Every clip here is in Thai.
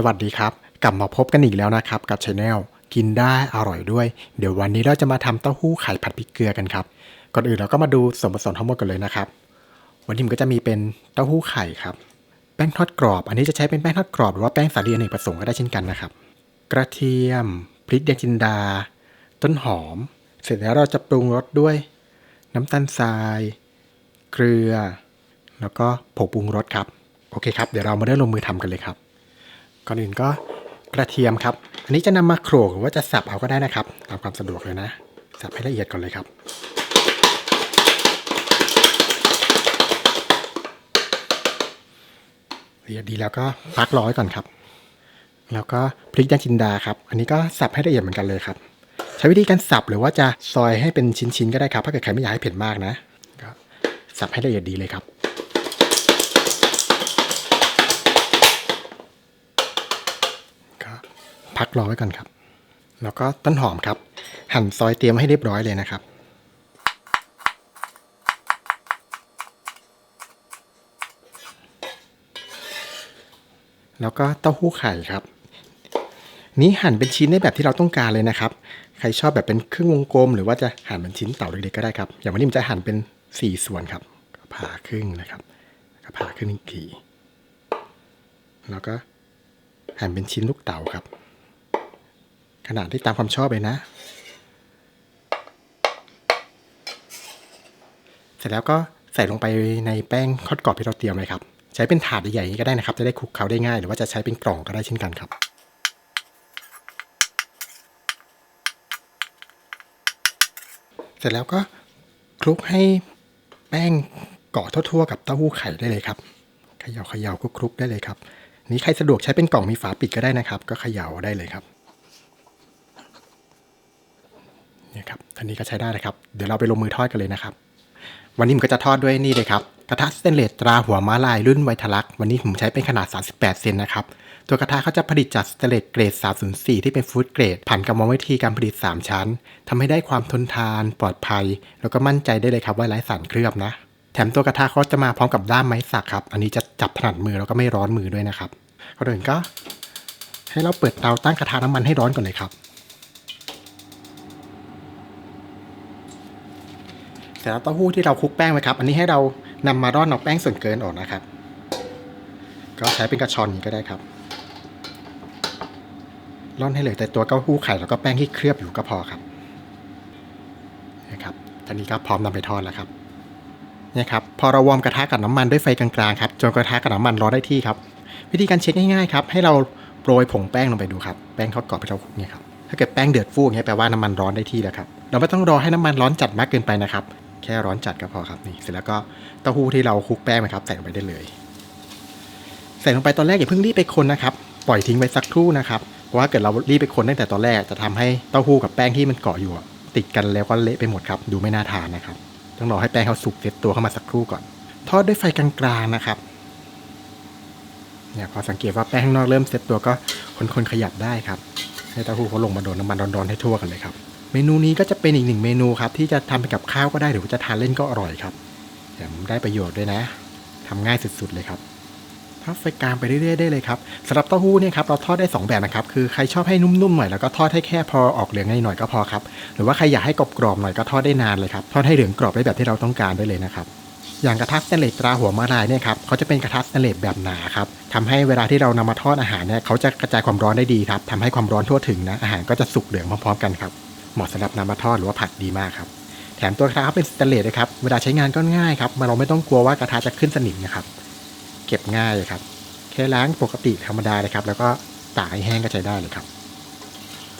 สวัสดีครับ กลับมาพบกันอีกแล้วนะครับ กับช anel กินได้อร่อยด้วย เดี๋ยววันนี้เราจะมาทำเต้าหู้ไข่ผัดพริกเกลือกันครับ ก่อนอื่นเราก็มาดูส่วนผสมทั้งหมดกันเลยนะครับ วันนี้ผมก็จะมีเป็นเต้าหู้ไข่ครับ แป้งทอดกรอบ อันนี้จะใช้เป็นแป้งทอดกรอบหรือว่าแป้งสาลีอเนกประสงค์ก็ได้เช่นกันนะครับ กระเทียม พริกแดงจินดา ต้นหอม เสร็จแล้วเราจะปรุงรสด้วย น้ำตาลทราย เกลือ แล้วก็ผงปรุงรสครับ โอเคครับ เดี๋ยวเรามาเริ่มลงมือทำกันเลยครับ ก่อนอื่นก็กระเทียมครับ อันนี้จะนำมาโขลกหรือว่าจะสับเอาก็ได้นะครับ ตามความสะดวกเลยนะ สับให้ละเอียดก่อนเลยครับ ละเอียดดีแล้วก็พักร้อยก่อนครับ แล้วก็พริกแดงจินดาครับ อันนี้ก็สับให้ละเอียดเหมือนกันเลยครับ ใช้วิธีการสับหรือว่าจะซอยให้เป็นชิ้นๆก็ได้ครับ ถ้าเกิดใครไม่อยากให้เผ็ดมากนะก็สับให้ละเอียดดีเลยครับ พักรอไว้ก่อนครับ แล้วก็ต้นหอมครับ หั่นซอยเตรียมให้เรียบร้อยเลยนะครับแล้วก็เต้าหู้ไข่ครับ นี้หั่นเป็นชิ้นได้แบบที่เราต้องการเลยนะครับ ใครชอบแบบเป็นครึ่งวงกลม หรือว่าจะหั่นเป็นชิ้นเต่าเล็กๆก็ได้ครับ อย่างวันนี้ผมจะหั่นเป็นสี่ส่วนครับก็ผ่าครึ่งนะครับก็ผ่าครึ่งอีกทีแล้วก็หั่นเป็นชิ้นลูกเต๋าครับ ขนาดที่ตามความชอบเลยนะ เสร็จแล้วก็ใส่ลงไปในแป้งทอดกรอบที่เราเตรียมเลยครับ ใช้เป็นถาดใหญ่ๆนี้ก็ได้นะครับ จะได้คลุกเคล้าได้ง่าย หรือว่าจะใช้เป็นกล่องก็ได้เช่นกันครับเสร็จแล้วก็คลุกให้แป้งเกาะทั่วๆกับเต้าหู้ไข่ได้เลยครับเขย่าเขย่าคลุกๆได้เลยครับ นี้ใครสะดวกใช้เป็นกล่องมีฝาปิดก็ได้นะครับ ก็เขย่าได้เลยครับ เนี่ยครับท่านี้ก็ใช้ได้เลยครับ เดี๋ยวเราไปลงมือทอดกันเลยนะครับ วันนี้ผมก็จะทอดด้วยนี่เลยครับ กระทะสเตนเลสตราหัวม้าลายรุ่นไวทลัก วันนี้ผมใช้เป็นขนาด 38 เซนนะครับ ตัวกระทะเขาจะผลิตจากสเตนเลสเกรด 304 ที่เป็นฟู้ดเกรด ผ่านกรรมวิธีการผลิต 3 ชั้นทำให้ได้ความทนทาน ปลอดภัย แล้วก็มั่นใจได้เลยครับว่าไร้สารเคลือบนะ แถมตัวกระทะเขาจะมาพร้อมกับด้ามไม้สักครับ อันนี้จะจับถนัดมือแล้วก็ไม่ร้อนมือด้วยนะครับก่อนอื่นก็ ให้เราเปิดเตาตั้งกระทะน้ำมันให้ร้อนก่อนเลยครับ เส ร็จแล้วเต้าหู้ที่เราคลุกแป้งไว้ครับ อันนี้ให้เรานำมาร่อนเอาแป้งส่วนเกินออกนะครับ ก็ใช้เป็นกระชอนนี้ก็ได้ครับ ร่อนให้เหลือแต่ตัวเต้าหู้ไข่แล้วก็แป้งที่เคลือบอยู่ก็พอครับนะครับตอนนี้ก็พร้อมนำไปทอดแล้วครับเนี่ยครับ พอเราวอร์มกระทะกับน้ำมันด้วยไฟกลางๆครับ จนกระทะกับน้ำมันร้อนได้ที่ครับ วิธีการเช็คง่ายๆครับ ให้เราโปรยผงแป้งลงไปดูครับ แป้งทอดกรอบที่เราคลุกเนี่ยครับถ้าเกิดแป้งเดือดฟูอย่างเงี้ยแปลว่าน้ำมันร้อนได้ที่แล้วครับ เราไม่ต้องรอให้น้ำมันร้อนจัดมากเกินไปนะครับ แค่ร้อนจัดก็พอครับนี่เสร็จแล้วก็เต้าหู้ที่เราคลุกแป้งนะครับใส่ลงไปได้เลย ใส่ลงไปตอนแรกอย่าเพิ่งรีบไปคนนะครับปล่อยทิ้งไว้สักครู่นะครับเพราะว่าเกิดเรารีบไปคนตั้งแต่ตอนแรกจะทำให้เต้าหู้กับแป้งที่มันเกาะอยู่ติดกันแล้วก็เละไปหมดครับ ดูไม่น่าทานนะครับ ต้องรอให้แป้งเขาสุกเซ็ตตัวเข้ามาสักครู่ก่อน ทอดด้วยไฟกลางๆนะครับเนี่ยพอสังเกตว่าแป้งข้างนอกเริ่มเซ็ตตัวก็คนๆขยับได้ครับให้เต้าหู้เขาลงมาโดนน้ำมันร้อนๆให้ทั่วกันเลยครับ เมนูนี้ก็จะเป็นอีกหนึ่งเมนูครับ ที่จะทำเป็นกับข้าวก็ได้หรือว่าจะทานเล่นก็อร่อยครับแถมได้ประโยชน์ด้วยนะทำง่ายสุดๆเลยครับทอดไฟกลางไปเรื่อยๆได้เลยครับสำหรับเต้าหู้เนี่ยครับเราทอดได้สองแบบนะครับ คือใครชอบให้นุ่มๆหน่อยแล้วก็ทอดให้แค่พอออกเหลืองหน่อยก็พอครับ หรือว่าใครอยากให้กรอบๆหน่อยก็ทอดได้นานเลยครับ ทอดให้เหลืองกรอบได้แบบที่เราต้องการได้เลยนะครับ อย่างกระทะสแตนเลสตราหัวมาลายเนี่ยครับเขาจะเป็นกระทะสแตนเลสแบบหนาครับทำให้เวลาที่เรานำมาทอดอาหารเนี่ยเขาจะกระจายความร้อนได้ดีครับทำให้ความร้อนทั่วถึงนะอาหารก็จะสุกเหลืองพร้อมๆกันครับ เหมาะสำหรับนำมาทอดหรือว่าผัดดีมากครับแถมตัวกระทะเขาเป็นสแตนเลสนะครับเวลาใช้งานก็ง่ายครับเราไม่ต้องกลัวว่ากระทะจะขึ้นสนิมนะครับ เก็บง่ายเลยครับแค่ล้างปกติธรรมดาเลยครับ แล้วก็ตากให้แห้งก็ใช้ได้เลยครับ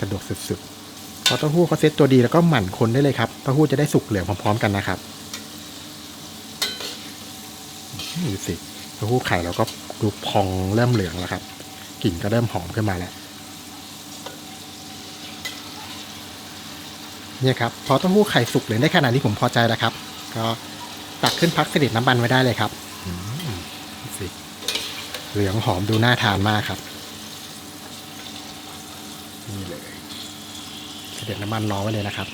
สะดวกสุดๆพอเต้าหู้เขาเซ็ตตัวดีแล้วก็หมั่นคนได้เลยครับเต้าหู้จะได้สุกเหลืองพร้อมๆกันนะครับดูสิเต้าหู้ไข่เราก็ดูพองเริ่มเหลืองแล้วครับกลิ่นก็เริ่มหอมขึ้นมาแล้ว เนี่ยครับพอเต้าหู้ไข่สุกเหลืองได้ขนาดนี้ผมพอใจแล้วครับ ก็ตักขึ้นพักเสด็จน้ำมันไว้ได้เลยครับอืมดูสิเหลืองหอมดูน่าทานมากครับนี่เลยเสด็จน้ำมันรอไว้เลยนะครับ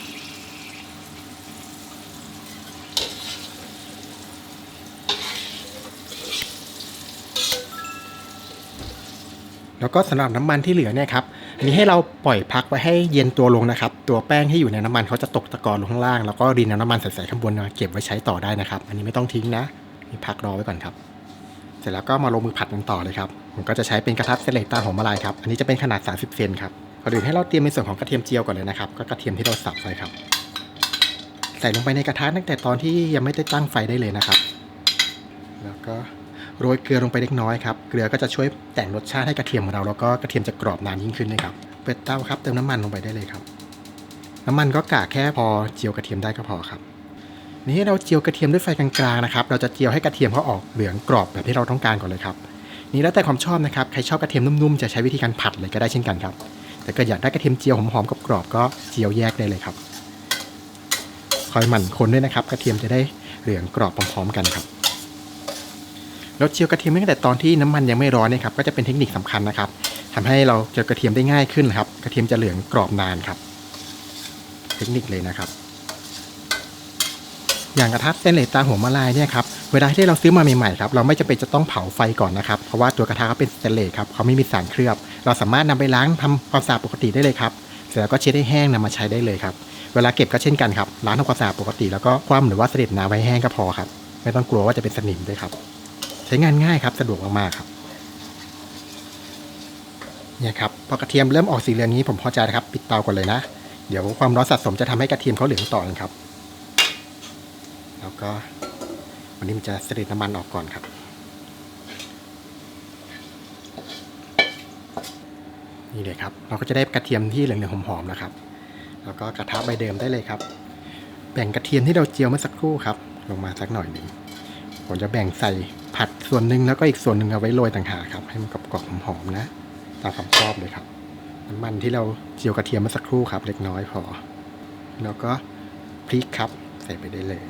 แล้วก็สำหรับน้ำมันที่เหลือเนี่ยครับอั นนี้ให้เราปล่อยพักไว้ให้เย็นตัวลงนะครับ ตัวแป้งที่อยู่ในน้ำมันเขาจะตกตะกอนลงข้างล่าง แล้วก็ดินน้ำมันใส่ๆข้างบนมาเก็บไว้ใช้ต่อได้นะครับ อันนี้ไม่ต้องทิ้งนะนี่พักรอไว้ก่อนครับ เสร็จแล้วก็มาลงมือผัดกันต่อเลยครับ ผมก็จะใช้เป็นกระทะสเตนเลสตาหอมละลายครับ อันนี้จะเป็นขนาด 30 เซนครับก่อนอื่นให้เราเตรียมในส่วนของกระเทียมเจียวก่อนเลยนะครับ ก็กระเทียมที่เราสับไว้ครับ ใส่ลงไปในกระทะตั้งแต่ตอนที่ยังไม่ได้ตั้งไฟได้เลยนะครับ แล้วก็ โรยเกลือลงไปเล็กน้อยครับเกลือก็จะช่วยแต่งรสชาติให้กระเทียมของเราแล้วก็กระเทียมจะกรอบนานยิ่งขึ้นนะครับเปิดเตาครับเติมน้ำมันลงไปได้เลยครับ น้ำมันก็กะแค่พอเจียวกระเทียมได้ก็พอครับ นี่เราเจียวกระเทียมด้วยไฟกลางๆนะครับเราจะเจียวให้กระเทียมเขาออกเหลืองกรอบแบบที่เราต้องการก่อนเลยครับนี่แล้วแต่ความชอบนะครับใครชอบกระเทียมนุ่มๆจะใช้วิธีการผัดเลยก็ได้เช่นกันครับแต่ก็อยากได้กระเทียมเจียวหอมๆกรอบๆก็เจียวแยกได้เลยครับ คอยหมั่นคนด้วยนะครับ กระเทียมจะได้เหลืองกรอบพร้อมๆกันครับ เราเจียวกระเทียมตั้งแต่ตอนที่น้ำมันยังไม่ร้อนเนี่ยครับก็จะเป็นเทคนิคสำคัญนะครับทำให้เราเจียวกระเทียมได้ง่ายขึ้นครับ กระเทียมจะเหลืองกรอบนานครับ เทคนิคเลยนะครับ อย่างกระทะสเตนเลสตาหัวมะลายเนี่ยครับเวลาที่เราซื้อมาใหม่ๆครับเราไม่จำเป็นจะต้องเผาไฟก่อนนะครับเพราะว่าตัวกระทะเขาเป็นสเตนเลสครับเขาไม่มีสารเคลือบ เราสามารถนำไปล้างทำความสะอาดปกติได้เลยครับเสร็จแล้วก็เช็ดให้แห้งนำมาใช้ได้เลยครับเวลาเก็บก็เช่นกันครับล้างทำความสะอาดปกติแล้วก็คว่ำหรือว่าเสด็จน้ำไว้แห้งก็พอครับ ไม่ต้องกลัวว่าจะเป็นสนิมด้วยครับ ใช้งานง่ายครับ สะดวกมากๆครับเนี่ยครับพอกระเทียมเริ่มออกสีเหลืองนี้ผมพอใจนะครับปิดเตาก่อนเลยนะ เดี๋ยวความร้อนสะสมจะทำให้กระเทียมเขาเหลืองต่อเองครับ แล้วก็วันนี้มันจะเสด็จน้ำมันออกก่อนครับนี่เลยครับ เราก็จะได้กระเทียมที่เหลืองๆหอมๆนะครับ แล้วก็กระทะใบเดิมได้เลยครับ แบ่งกระเทียมที่เราเจียวเมื่อสักครู่ครับ ลงมาสักหน่อยหนึ่งผมจะแบ่งใส่ ผัดส่วนหนึ่งแล้วก็อีกส่วนหนึ่งเอาไว้โรยต่างหากครับ ให้มันกรอบๆหอมๆนะตามความชอบเลยครับ น้ำมันที่เราเจียวกระเทียมเมื่อสักครู่ครับ เล็กน้อยพอ แล้วก็พริกครับ ใส่ไปได้เลย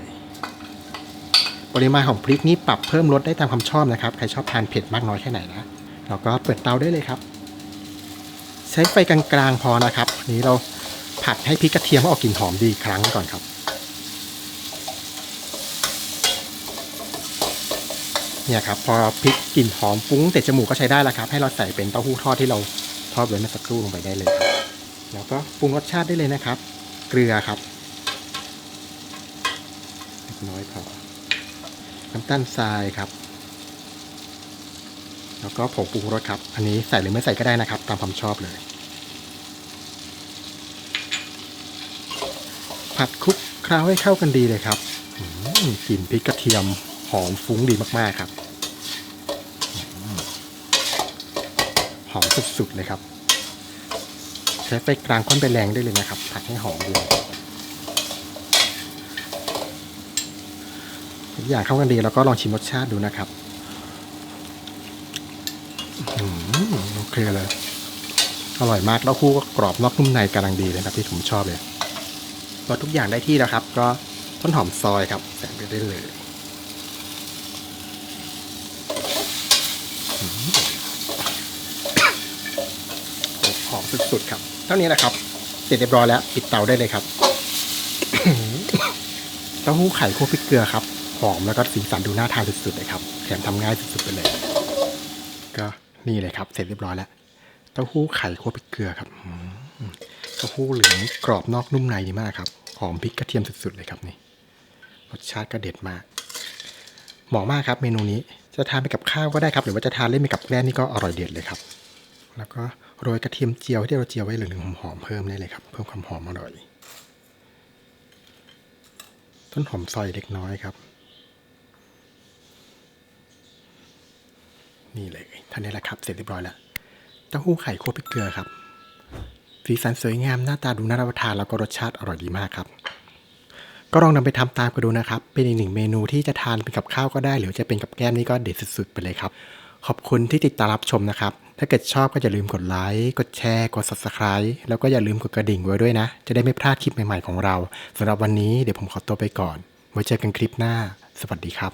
ปริมาณของพริกนี้ปรับเพิ่มลดได้ตามความชอบนะครับ ใครชอบทานเผ็ดมากน้อยแค่ไหนนะเราก็เปิดเตาได้เลยครับ ใช้ไฟกลางๆพอนะครับนี้เราผัดให้พริกกระเทียมออกกลิ่นหอมดีครั้งก่อนครับ เนี่ยครับพอพริกกลิ่นหอมฟุ้งเตะจมูกก็ใช้ได้แล้วครับ ให้เราใส่เป็นเต้าหู้ทอดที่เราทอดไว้เมื่อสักครู่ลงไปได้เลยครับแล้วก็ปรุงรสชาติได้เลยนะครับ เกลือครับเล็กน้อยพอน้ำตาลทรายครับ แล้วก็ผงปรุงรสครับ อันนี้ใส่หรือไม่ใส่ก็ได้นะครับ ตามความชอบเลย ผัดคลุกเคล้าให้เข้ากันดีเลยครับกลิ่นพริกกระเทียม อมฟุ้งดีมากๆครับ หอมสุดๆเลยครับ ใช้ไฟกลางค่อนไปแรงได้เลยนะครับ ผัดให้หอมดีทุกอย่างเข้ากันดีแล้วก็ลองชิมรสชาติดูนะครับอโอเคเลย อร่อยมากแล้วคู่ก็กรอบนอกนุ่มในกำลังดีเลยครับที่ผมชอบเลยพอทุกอย่างได้ที่แล้วครับ ก็ต้นหอมซอยครับใส่ไปได้เลยอืม หอมสุดๆครับ เท่านี้นะครับ เสร็จเรียบร้อยแล้ว ปิดเตาได้เลยครับเต้าหู้ไข่คั่วพริกเกลือครับ หอมแล้วก็สีสันดูน่าทานสุดๆเลยครับ แถมทำง่ายสุดๆไปเลย ก็นี่เลยครับ เสร็จเรียบร้อยแล้ว เต้าหู้ไข่คั่วพริกเกลือครับเต้าหู้เหลืองกรอบนอกนุ่มในดีมากครับ หอมพริกกระเทียมสุดๆเลยครับนี่ รสชาติก็เด็ดมาก เหมาะมากครับเมนูนี้ จะทานไปกับข้าวก็ได้ครับ หรือว่าจะทานเล่นไปกับแกล้มนี่ก็อร่อยเด็ดเลยครับ แล้วก็โรยกระเทียมเจียวที่เราเจียวไว้เหลืองหอมๆเพิ่มได้เลยครับ เพิ่มความหอมอร่อย ต้นหอมซอยเล็กน้อยครับ นี่เลยท่านนี้แหละครับ เสร็จเรียบร้อยแล้วเต้าหู้ไข่คั่วพริกเกลือครับ สีสันสวยงามหน้าตาดูน่ารับประทานแล้วก็รสชาติอร่อยดีมากครับ ก็ลองนำไปทำตามกันดูนะครับ เป็นอีกหนึ่งเมนูที่จะทานเป็นกับข้าวก็ได้ หรือจะเป็นกับแก้มนี่ก็เด็ดสุดๆไปเลยครับ ขอบคุณที่ติดตามรับชมนะครับ ถ้าเกิดชอบก็อย่าลืมกดไลค์กดแชร์ กด subscribe แล้วก็อย่าลืมกดกระดิ่งไว้ด้วยนะ จะได้ไม่พลาดคลิปใหม่ๆของเราสำหรับวันนี้เดี๋ยวผมขอตัวไปก่อนไว้เจอกันคลิปหน้า สวัสดีครับ